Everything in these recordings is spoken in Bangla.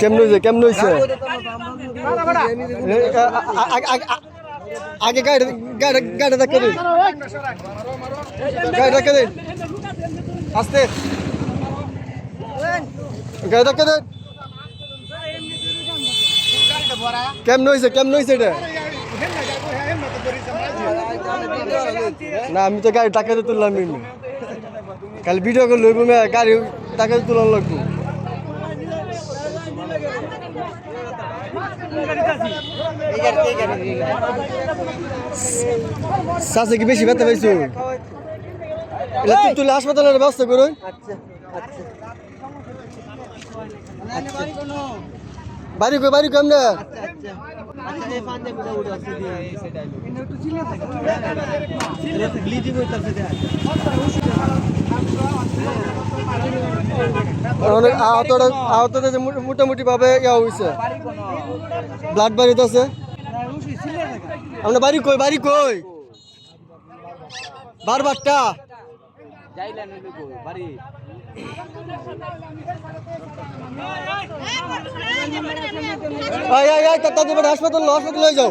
কেমন হয়েছে? কেমন হয়েছে? আগে গাড়ি গাড়ি গাড়ি ধাক্কা দিন। গাড়ি ধাক্কা দিন। আস্তে। গাড়ি ধাক্কা দিন। কেমন হয়েছে? কেমন হয়েছে এটা? না, আমি তো গাড়ি টাকাতে তুললাম কাল ভিডিও করে লইব গাড়ি টাকাতে তুলান লাগবো। চাষে কি বেশি ব্যথা পাইছো? এটা তুই তুলে হাসপাতালের ব্যবস্থা করুন। বাড়ি কই, বাড়ি কম না অনেক আহত আহতদের যে মোটামুটি ভাবে ইয়া হয়েছে ব্লাড বাড়িতে আছে? আপনার বাড়ি কই বাড়ি কই? বারবারটা। হাসপাতাল হাসপাতাল যাও।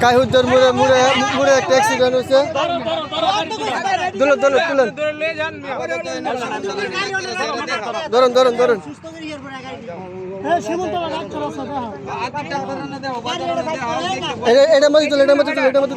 তো কাহুদ্দর মুড়ে মুড়ে মুড়ে একটা অ্যাক্সিডেন্ট হয়েছে। তুলুন তুলুন তুলুন। ধরুন ধরুন ধরুন। ডাক্তার আছে দেখো এটা মধ্যে তুলে এটার মধ্যে তুলে এটার মধ্যে